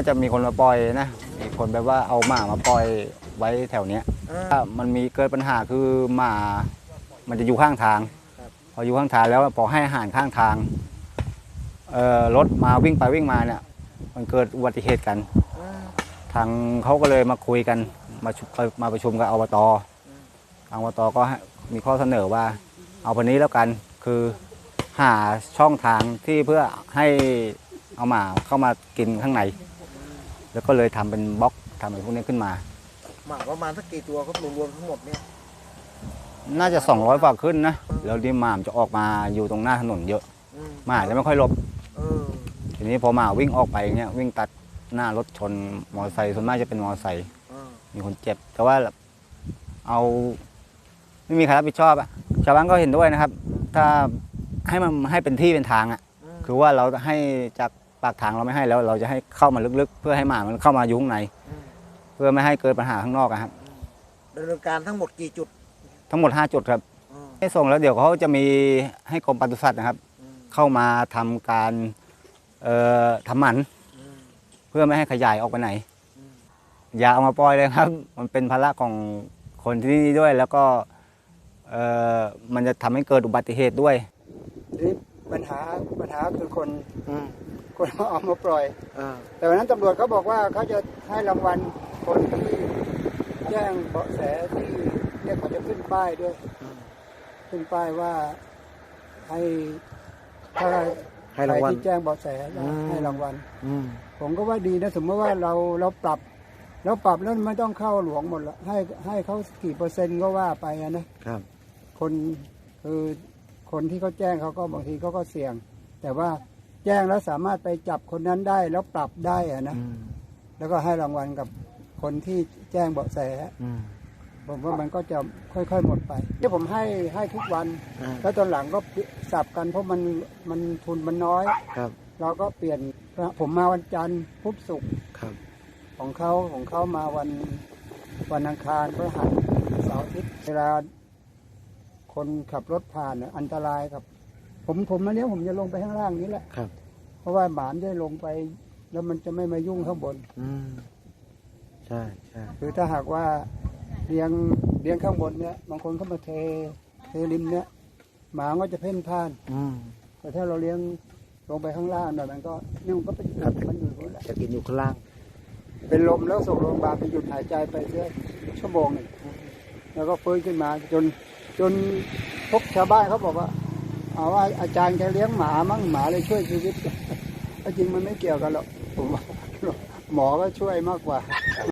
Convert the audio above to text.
น่าจะมีคนมาปล่อยนะ มีคนแบบว่าเอาหมามาปล่อยไว้แถวเนี้ยอ่าถ้ามันมีเกิดปัญหาคือหมา มันจะอยู่ข้างทางครับพออยู่ข้างทางแล้วพอให้อาหารข้างทางเอ่อรถมาวิ่งไปวิ่งมาเนี่ย มันเกิดอุบัติเหตุกันอ่าทางเขาก็เลยมาคุยกัน มาชุมาประชุมกับอบตอืมทางอบตก็ให้มีข้อเสนอว่า เอาวันนี้แล้วกันคือหาช่องทางที่เพื่อให้เอาหมาเข้ามากินข้างใน แล้วก็เลยทำเป็นบล็อกทำเป็นพวกนี้ขึ้นมาหมาประมาณสักกี่ตัวครับรวมๆทั้งหมดเนี่ยน่าจะ 200กว่าขึ้นนะแล้วนี่หมามันจะออกมาอยู่ตรงหน้าถนนเยอะอืมหมาจะไม่ค่อยหลบเออทีนี้พอหมาวิ่งออกไปเนี่ยวิ่งตัดหน้ารถชนมอเตอร์ไซค์ส่วนมากจะเป็นมอเตอร์ไซค์เออมีคนเจ็บ แต่ว่าเอาไม่มีใครรับผิดชอบอะชาวบ้านก็เห็นด้วยนะครับ ถ้าให้มันให้เป็นที่เป็นทางอะอืมคือว่าเราให้จาก ปากทางเราไม่ให้แล้ว เราจะให้เข้ามาลึกๆ เพื่อให้หมามันเข้ามาอยู่ข้างในมเพื่อไม่ให้เกิดปัญหาข้างนอกอะครับดำเนินการทั้งหมดกี่จุดทั้งหมด 5 จุดครับอืมให้ส่งแล้วเดี๋ยวเขาจะมีให้กรมปศุสัตว์นะครับอืมเข้ามาทำการเอ่อทำหมันอืมเพื่อไม่ให้ขยายออกไปไหนอืมอย่าเอามาปล่อยเลยครับ มันเป็นภาระของคนที่นี่ด้วยแล้วก็เอ่อมันจะทำให้เกิดอุบัติเหตุด้วยทีนี้ปัญหาปัญหาคือคน อืมคนเอามาปล่อยเออแต่วันนั้นตำรวจเขาบอกว่าเขาจะให้รางวัลคนที่แจ้งเบาะแสที่เนี่ยเขาจะขึ้นป้ายด้วยอืมขึ้นป้ายว่าให้ถ้าให้รางวัลใคที่แจ้งเบาะแสนะอืมให้รางวัลอืมผมก็ว่าดีนะสมมติว่าเราเราปรับเราปรับแล้วไม่ต้องเข้าหลวงหมดละให้ให้เขากี่เปอร์เซ็นต์ก็ว่าไปอะนะครับ คนคือคนที่เขาแจ้งเขาก็บางทีเขาก็เสี่ยง แต่ว่า แจ้งแล้วสามารถไปจับคนนั้นได้แล้วปรับได้อะนะอืมแล้วก็ให้รางวัลกับคนที่แจ้งเบาะแสอืมผมว่ามันก็จะค่อยๆหมดไปที่ผมให้ให้ทุกวันอ่าแล้วตอนหลังก็สับกันเพราะมันมันทุนมันน้อยครับเราก็เปลี่ยนผมมาวันจันทร์พุธศุกร์ครับของเขาของเขามาวันวันอังคารพฤหัสเสาร์อาทิตย์เวลาคนขับรถผ่านน่ะอันตรายครับ ผมผมมาเนี้ยผมจะลงไปข้างล่างนี้แหละ ครับ เพราะว่าหมานได้ลงไป แล้วมันจะไม่มายุ่งข้างบน อืมใช่ใช่คือถ้าหากว่าเลี้ยงเลี้ยงข้างบนเนี่ยบางคนเขามาเทเทริมเนี่ยหมาก็จะเพ่นพ่าน อืมแต่ถ้าเราเลี้ยงลงไปข้างล่างหน่อยมันก็นี่มันก็เป็นมันอยู่นู้นแหละจะกินอยู่ข้างล่าง เป็นลมแล้วส่งโรงพยาบาลไปหยุดหายใจไปเพื่อชั่วโมงหนึ่งแล้วก็ฟื้นขึ้นมาจนจนพบชาวบ้านเขาบอกว่า เอาว่าอาจารย์แกเลี้ยงหมามั่งหมาเลยช่วยชีวิตแต่จริงมันไม่เกี่ยวกันหรอกผมว่าหมอก็ช่วยมากกว่า